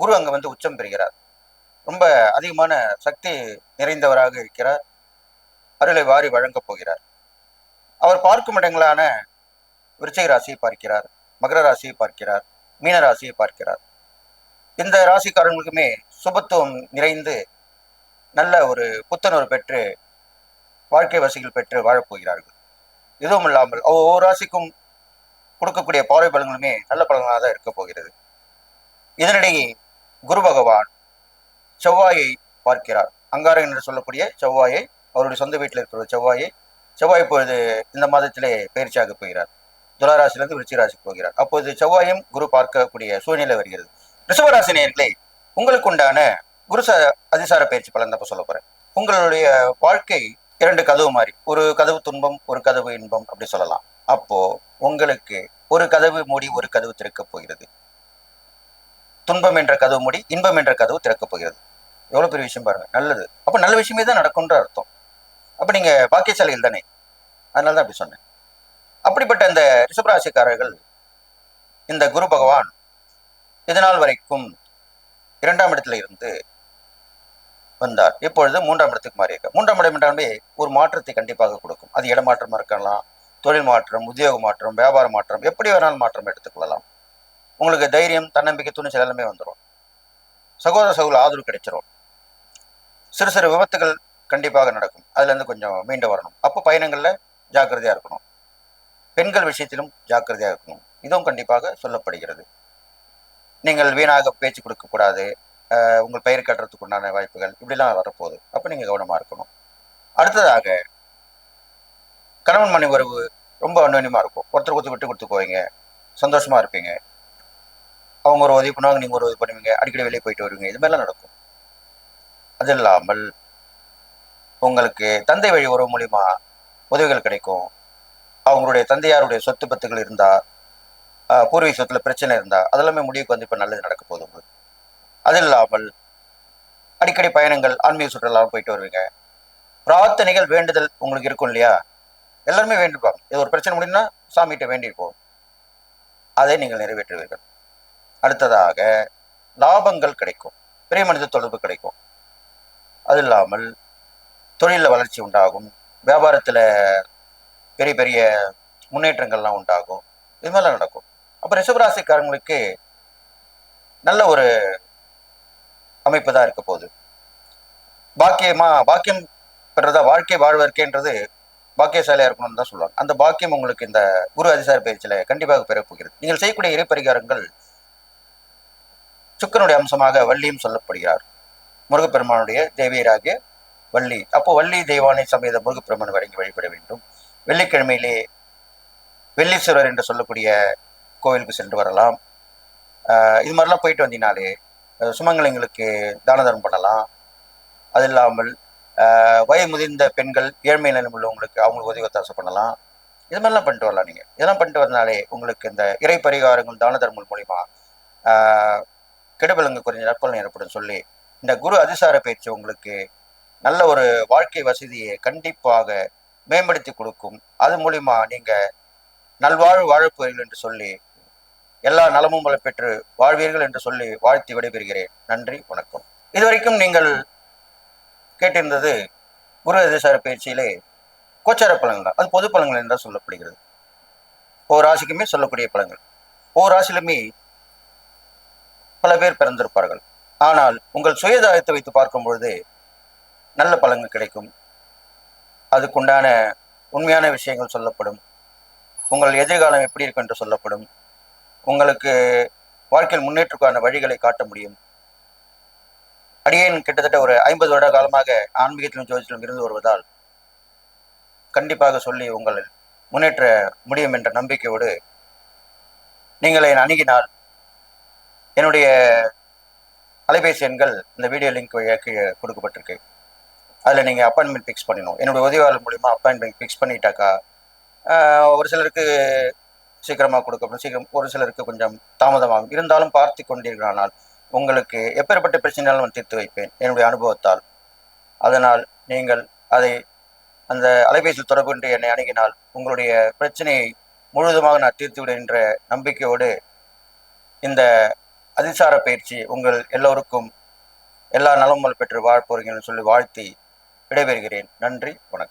குரு அங்கே வந்து உச்சம் பெறுகிறார். ரொம்ப அதிகமான சக்தி நிறைந்தவராக இருக்கிறார். அருளை வாரி வழங்கப் போகிறார். அவர் பார்க்கும் இடங்களான விருச்சிக ராசியை பார்க்கிறார் மகர ராசியை பார்க்கிறார் மீன ராசியை பார்க்கிறார். இந்த ராசிக்காரங்களுக்குமே சுபத்துவம் நிறைந்து நல்ல ஒரு புத்துணர்வு பெற்று வாழ்க்கை வசதிகள் பெற்று வாழப்போகிறார்கள் இதுவும் இல்லாமல் ஒவ்வொரு ராசிக்கும் கொடுக்கக்கூடிய பார்வை பலங்களுமே நல்ல பலங்களாக தான் இருக்க போகிறது. இதனிடையே குரு பகவான் செவ்வாயை பார்க்கிறார். அங்காரம் என்று சொல்லக்கூடிய செவ்வாயை அவருடைய சொந்த வீட்டில் இருக்கிற செவ்வாயை செவ்வாய் இப்பொழுது இந்த மாதத்திலே பயிற்சியாக போகிறார். துளாராசிலிருந்து விருச்சிகராசிக்கு போகிறார். அப்போது செவ்வாயும் குரு பார்க்கக்கூடிய சூழ்நிலை வருகிறது. ரிஷபராசி நேயர்களே உங்களுக்கு உண்டான குரு ச அதிசார பயிற்சி பலன் தான் சொல்ல போறேன். உங்களுடைய வாழ்க்கை இரண்டு கதவு மாதிரி ஒரு கதவு துன்பம் ஒரு கதவு இன்பம் அப்படி சொல்லலாம். அப்போ உங்களுக்கு ஒரு கதவு மூடி ஒரு கதவு திறக்கப் போகிறது. துன்பம் என்ற கதவு மூடி இன்பம் என்ற கதவு திறக்கப் போகிறது. எவ்வளோ பெரிய விஷயம் பாருங்க. நல்லது. அப்போ நல்ல விஷயமே தான் நடக்கும்ன்ற அர்த்தம். அப்போ நீங்க பாக்கியசாலிகள் தானே? அதனால தான் அப்படி சொன்னேன். அப்படிப்பட்ட இந்த ரிஷபராசிக்காரர்கள் இந்த குரு பகவான் இதனால் வரைக்கும் இரண்டாம் இடத்துல இருந்து வந்தார். இப்பொழுது மூன்றாம் இடத்துக்கு மாறியிருக்க மூன்றாம் இடம் என்றாலே ஒரு மாற்றத்தை கண்டிப்பாக கொடுக்கும். அது இடமாற்றமாக இருக்கலாம் தொழில் மாற்றம் உத்தியோக மாற்றம் வியாபார மாற்றம் எப்படி வேணாலும் மாற்றம் எடுத்துக்கொள்ளலாம். உங்களுக்கு தைரியம் தன்னம்பிக்கை துணிச்சல் எல்லாமே வந்துடும் சகோதர சகோதர ஆதரவு கிடைச்சிரும். சிறு சிறு விபத்துகள் கண்டிப்பாக நடக்கும். அதுலேருந்து கொஞ்சம் மீண்டு வரணும். அப்போ பயணங்களில் ஜாக்கிரதையாக இருக்கணும். பெண்கள் விஷயத்திலும் ஜாக்கிரதையாக இருக்கணும். இதுவும் கண்டிப்பாக சொல்லப்படுகிறது. நீங்கள் வீணாக பேச்சு கொடுக்கக்கூடாது உங்கள் பயிர் கட்டுறதுக்கு உண்டான வாய்ப்புகள் இப்படிலாம் வரப்போகுது. அப்போ நீங்கள் கவனமாக இருக்கணும். அடுத்ததாக கணவன் மனைவி உறவு ரொம்ப அன்னியமாக இருக்கும். ஒருத்தர் ஒருத்தர் விட்டு கொடுத்து போவீங்க. சந்தோஷமாக இருப்பீங்க. அவங்க ஒரு உதவி பண்ணுவாங்க நீங்கள் ஒரு உதவி பண்ணுவீங்க. அடிக்கடி வெளியே போயிட்டு வருவீங்க. இது மாதிரிலாம் நடக்கும். அது இல்லாமல் உங்களுக்கு தந்தை வழி உறவு மூலிமா உதவிகள் கிடைக்கும். அவங்களுடைய தந்தையாருடைய சொத்து பத்துகள் இருந்தால் பூர்வீக சொத்துல பிரச்சனை இருந்தால் அதெல்லாமே முடிவுக்கு வந்து இப்போ நல்லது நடக்க போதும் அது இல்லாமல் அடிக்கடி பயணங்கள் ஆன்மீக சுற்றுலாம் போயிட்டு வருவீங்க. பிரார்த்தனைகள் வேண்டுதல் உங்களுக்கு இருக்கும் இல்லையா? எல்லாருமே வேண்டிப்பாங்க. இது ஒரு பிரச்சனை முடியும்னா சாமிகிட்ட வேண்டியிருப்போம். அதை நீங்கள் நிறைவேற்றுவீர்கள். அடுத்ததாக லாபங்கள் கிடைக்கும். பெரிய மனித தொடர்பு கிடைக்கும். அது இல்லாமல் தொழிலில் வளர்ச்சி உண்டாகும். வியாபாரத்தில் பெரிய பெரிய முன்னேற்றங்கள்லாம் உண்டாகும். இது மாதிரிலாம் நடக்கும். அப்போ ரிஷபராசிக்காரங்களுக்கு நல்ல ஒரு அமைப்பு தான் இருக்க போகுது. பாக்கியமா பாக்கியம் பெறதா வாழ்க்கை வாழ்வதற்கேன்றது பாக்கியசாலியாக இருக்கணும்னு தான் சொல்லுவாங்க. அந்த பாக்கியம் உங்களுக்கு இந்த குரு அதிசார பயிற்சியில் கண்டிப்பாக பெறப்போகிறது. நீங்கள் செய்யக்கூடிய இறை பரிகாரங்கள் சுக்கனுடைய அம்சமாக வள்ளியும் சொல்லப்படுகிறார். முருகப்பெருமானுடைய தேவியராகிய வள்ளி. அப்போ வள்ளி தெய்வானை சமேத முருகப்பெருமான் வழங்கி வழிபட வேண்டும். வெள்ளிக்கிழமையிலே வெள்ளீஸ்வரர் என்று சொல்லக்கூடிய கோவிலுக்கு சென்று வரலாம். இது மாதிரிலாம் போயிட்டு வந்தீங்கனாலே அஹ் சுமங்கலிங்களுக்கு தான தர்மம் பண்ணலாம். அது இல்லாமல் வய முதிர்ந்த பெண்கள் ஏழ்மை நிலம் உள்ளவங்களுக்கு அவங்களுக்கு உதவி ஒத்தாசை பண்ணலாம். இது மாதிரிலாம் பண்ணிட்டு வரலாம் நீங்கள் இதெல்லாம் பண்ணிட்டு வந்தனாலே உங்களுக்கு இந்த இறை பரிகாரங்கள் தான தர்மங்கள் மூலிமா கெடுபலங்க குறைஞ்ச நற்பலன் ஏற்படும் சொல்லி இந்த குரு அதிசார பயிற்சி உங்களுக்கு நல்ல ஒரு வாழ்க்கை வசதியை கண்டிப்பாக மேம்படுத்தி கொடுக்கும். அது மூலிமா நீங்கள் நல்வாழ்வு வாழப்போறீர்கள் என்று சொல்லி எல்லா நலமும் பல பெற்று வாழ்வீர்கள் என்று சொல்லி வாழ்த்தி விடைபெறுகிறேன். நன்றி வணக்கம். இதுவரைக்கும் நீங்கள் கேட்டிருந்தது குரு அதிசார பயிற்சியிலே கோச்சார பழங்கள் தான். அது பொது பழங்கள் என்றால் சொல்லப்படுகிறது. ஒவ்வொரு ராசிக்குமே சொல்லக்கூடிய பழங்கள் ஒவ்வொரு ராசியிலுமே பல பேர் பிறந்திருப்பார்கள். ஆனால் உங்கள் சுயதாயத்தை வைத்து பார்க்கும் பொழுது நல்ல பலன்கள் கிடைக்கும். அதுக்குண்டான உண்மையான விஷயங்கள் சொல்லப்படும். உங்கள் எதிர்காலம் எப்படி இருக்கு என்று சொல்லப்படும். உங்களுக்கு வாழ்க்கையில் முன்னேற்றக்கான வழிகளை காட்ட முடியும். அடியேன் கிட்டத்தட்ட ஒரு ஐம்பது வருட காலமாக ஆன்மீகத்திலும் ஜோதிடத்திலும் இருந்து வருவதால் கண்டிப்பாக சொல்லி உங்கள் முன்னேற்ற முடியும் என்ற நம்பிக்கையோடு நீங்கள் என் அணுகினால் என்னுடைய அலைபேசி எண்கள் இந்த வீடியோ லிங்க் கீழே கொடுக்கப்பட்டிருக்கு. அதில் நீங்கள் அப்பாயின்மெண்ட் ஃபிக்ஸ் பண்ணணும். என்னுடைய உதவியாளர் மூலிமா அப்பாயின்மெண்ட் ஃபிக்ஸ் பண்ணிட்டாக்கா ஒரு சிலருக்கு சீக்கிரமாக கொடுக்கப்படும். சீக்கிரம் ஒரு சிலருக்கு கொஞ்சம் தாமதமாகும். இருந்தாலும் பார்த்து கொண்டீர்களானால் உங்களுக்கு எப்பேற்பட்ட பிரச்சனையாலும் நான் தீர்த்து வைப்பேன். என்னுடைய அனுபவத்தால். அதனால் நீங்கள் அதை அந்த அலைபேசியில் தொடர்பு என்று என்னை அணுகினால் உங்களுடைய பிரச்சனையை முழுவதுமாக நான் தீர்த்து விடுகின்ற என்ற நம்பிக்கையோடு இந்த அதிசார பயிற்சி உங்கள் எல்லோருக்கும் எல்லா நலமும் பெற்று வாழ்ப்போறீங்கன்னு சொல்லி வாழ்த்தி விடைபெறுகிறேன். நன்றி வணக்கம்.